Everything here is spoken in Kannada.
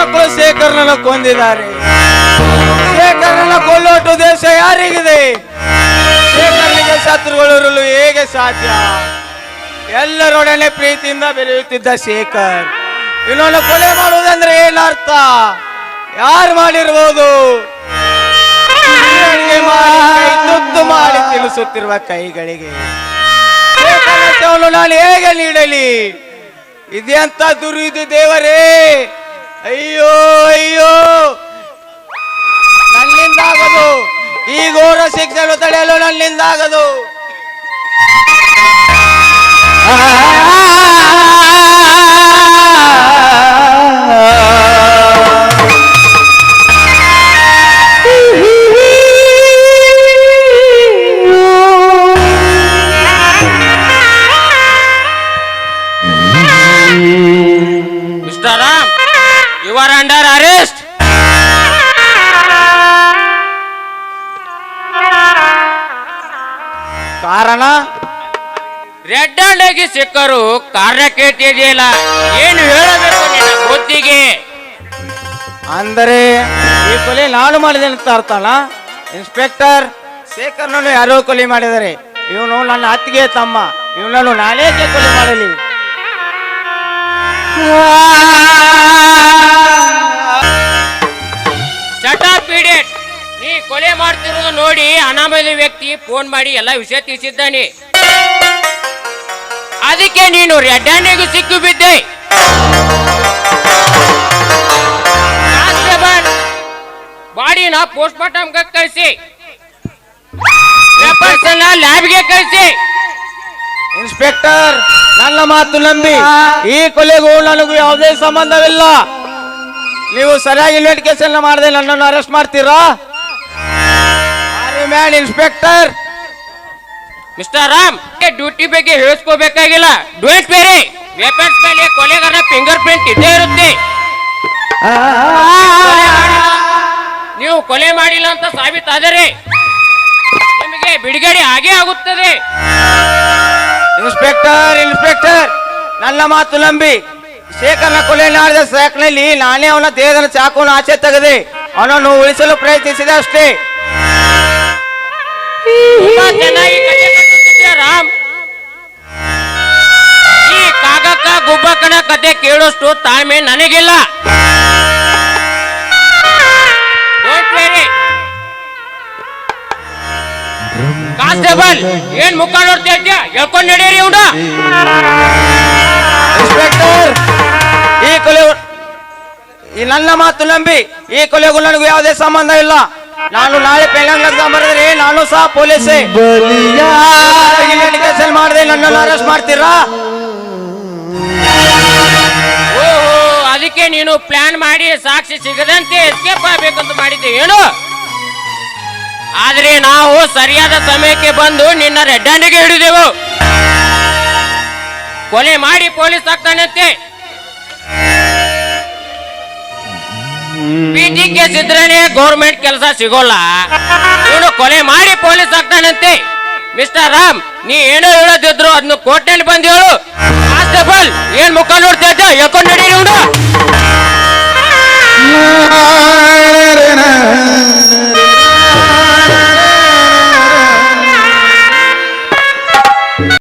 ಮಕ್ಕಳು ಶೇಖರ್ನನ್ನು ಕೊಂದಿದ್ದಾರೆ. ಶೇಖರ್ನ ಕೊಲ್ಲೋಟು ದೇಶ ಯಾರಿಗಿದೆ? ಶೇಖರ್ನಿಗೆ ಶತ್ರುಗಳು ಹೇಗೆ ಸಾಧ್ಯ? ಎಲ್ಲರೊಡನೆ ಪ್ರೀತಿಯಿಂದ ಬೆರೆಯುತ್ತಿದ್ದ ಶೇಖರ್ ಇನ್ನೊಂದು ಕೊಲೆ ಮಾಡುವುದಂದ್ರೆ ಏನರ್ಥ? ಯಾರು ಮಾಡಿರ್ಬೋದು? ತುತ್ತು ಮಾಡಿ ತಿಳಿಸುತ್ತಿರುವ ಕೈಗಳಿಗೆ. ಶೇಖರ್ನ ನಾನು ಹೇಗೆ ನೀಡಲಿ? ಇದೆಂತ ದುರಿದು ದೇವರೇ! మళ్ళీంది ఆగదు mister Ram you are under arrest ಕಾರಣ? ರೆಡ್ ಹ್ಯಾಂಡ್ ಆಗಿ ಸಿಕ್ಕರು ಕಾರ್ಯ ಕೇಳ್ತಿದೆಯಲ್ಲ ಏನು ಹೇಳಬೇಕು ನಿನ್ನ ಬುದ್ಧಿಗೆ? ಅಂದರೆ ಈ ಕೊಲೆ ನಾನು ಮಾಡಿದೆ ಅಂತ ಅರ್ಥನ ಇನ್ಸ್ಪೆಕ್ಟರ್ ಶೇಖರ್ನನ್ನು ಯಾರೋ ಕೊಲೆ ಮಾಡಿದರೆ ಇವನು ನನ್ನ ಅತ್ತಿಗೆ ತಮ್ಮ. ಇವನನ್ನು ನಾನೇ ಕೊಲೆ ಮಾಡಲಿ? ನೋಡಿ ಅನಾಮಧೇಯ ವ್ಯಕ್ತಿ ಫೋನ್ ಮಾಡಿ ಎಲ್ಲ ವಿಷಯ ತಿಳಿಸಿದ್ದಾನೆ. ಅದಕ್ಕೆ ನೀನು ರೆಡ್ ಸಿಕ್ಕಿ ಬಿದ್ದೆ. ಬಾಡಿ ನಾ ಪೋಸ್ಟ್ ಮಾರ್ಟಮ್ಗೆ ಕಳಿಸಿ ಲ್ಯಾಬ್ಗೆ ಕಳಿಸಿ. ಇನ್ಸ್ಪೆಕ್ಟರ್ ನನ್ನ ಮಾತು ನಂಬಿ ಈ ಕೊಲೆಗೂ ನನಗೂ ಯಾವುದೇ ಸಂಬಂಧವಿಲ್ಲ. ನೀವು ಸರಿಯಾಗಿ ಇನ್ವೆಸ್ಟಿಗೇಷನ್ ಮಾಡದೆ ನನ್ನನ್ನು ಅರೆಸ್ಟ್ ಮಾಡ್ತೀರಾ? Man inspector. Mister Ram duty ಬಗ್ಗೆ ಹೇಳಿಸ್ಕೋಬೇಕಾಗಿಲ್ಲ. ಡೋಂಟ್ ಬೇರೆ. ವೆಪನ್ಸ್ ಮೇಲೆ ಕೊಲೆಗಾರನ ಫಿಂಗರ್ ಪ್ರಿಂಟ್ ಇದ್ದೇ ಇರುತ್ತೆ. ನೀವು ಕೊಲೆ ಮಾಡಿಲ್ಲ ಅಂತ ಸಾಬೀತಾದರೆ ನಿಮಗೆ ಬಿಡುಗಡೆ ಆಗೇ ಆಗುತ್ತದೆ. ಇನ್ಸ್ಪೆಕ್ಟರ್ ಇನ್ಸ್ಪೆಕ್ಟರ್ ನನ್ನ ಮಾತು ನಂಬಿ ಶೇಖರ್ನ ಕೊಲೆ ಮಾಡಿದ ಸಾಕ್ನಲ್ಲಿ ನಾನೇ ಅವನ ದೇಹದ ಚಾಕುವನ್ನು ಆಚೆ ತೆಗೆದೆ ಅವನನ್ನು ಉಳಿಸಲು ಪ್ರಯತ್ನಿಸಿದೆ ಅಷ್ಟೇ. ಚೆನ್ನಾಗಿ ಕಥೆ ಕಟ್ಟುತ್ತಿದ್ದೀಯ ರಾಮ್? ಈ ಕಾಗಕ್ಕ ಗುಬ್ಬಕ್ಕನ ಕತೆ ಕೇಳೋಷ್ಟು ತಾಳ್ಮೆ ನನಗಿಲ್ಲ. ಕಾನ್ಸ್ಟೇಬಲ್ ಏನ್ ಮುಖ ನೋಡ್ತಾ ಇದ್ಯಾ? ಹೇಳ್ಕೊಂಡ್ ನಡೀರಿ ಇವನು. ಇನ್ಸ್ಪೆಕ್ಟರ್ ಈ ಕೊಲೆ ಈ ನನ್ನ ಮಾತು ನಂಬಿ ಈ ಕೊಲೆಗೂ ನನಗೂ ಯಾವುದೇ ಸಂಬಂಧ ಇಲ್ಲ. ನಾನು ನಾಳೆ ಪೆಂಗಂಗ್ಲ ಬರೆದ್ರೆ ನಾನು ಪೊಲೀಸ್. ಪೊಲೀಸೇ ಮಾಡಿದೆ ಮಾಡದೆ ನನ್ನನ್ನು ಅರೆಸ್ಟ್ ಮಾಡ್ತೀರಾ? ಓಹೋ ಅದಕ್ಕೆ ನೀನು ಪ್ಲಾನ್ ಮಾಡಿ ಸಾಕ್ಷಿ ಸಿಗದಂತೆ ಎಸ್ಕೇಪ್ ಆಗ್ಬೇಕಂತ ಮಾಡಿದ್ದೆ ಏನು? ಆದ್ರೆ ನಾವು ಸರಿಯಾದ ಸಮಯಕ್ಕೆ ಬಂದು ನಿನ್ನ ರೆಡ್ ಹ್ಯಾಂಡಿಗೆ ಹಿಡಿದೆವು. ಕೊಲೆ ಮಾಡಿ ಪೊಲೀಸ್ ಆಗ್ತಾನಂತೆ. ಪಿ ಟಿ ಗೌರ್ಮೆಂಟ್ ಕೆಲಸ ಸಿಗೋಲ್ಲ. ಇವನು ಕೊಲೆ ಮಾಡಿ ಪೊಲೀಸ್ ಆಗ್ತಾನಂತೆ. ಮಿಸ್ಟರ್ ರಾಮ್, ನೀ ಏನೋ ಹೇಳೋದಿದ್ರು ಅದನ್ನ ಕೋರ್ಟ್ನಲ್ಲಿ ಬಂದು ಹೇಳು. ಏನ್ ಮುಖ ನೋಡ್ತಾ ಇದ್ದ ಯಾಕೊಂಡು ನಡೀರಿ ಇವನು.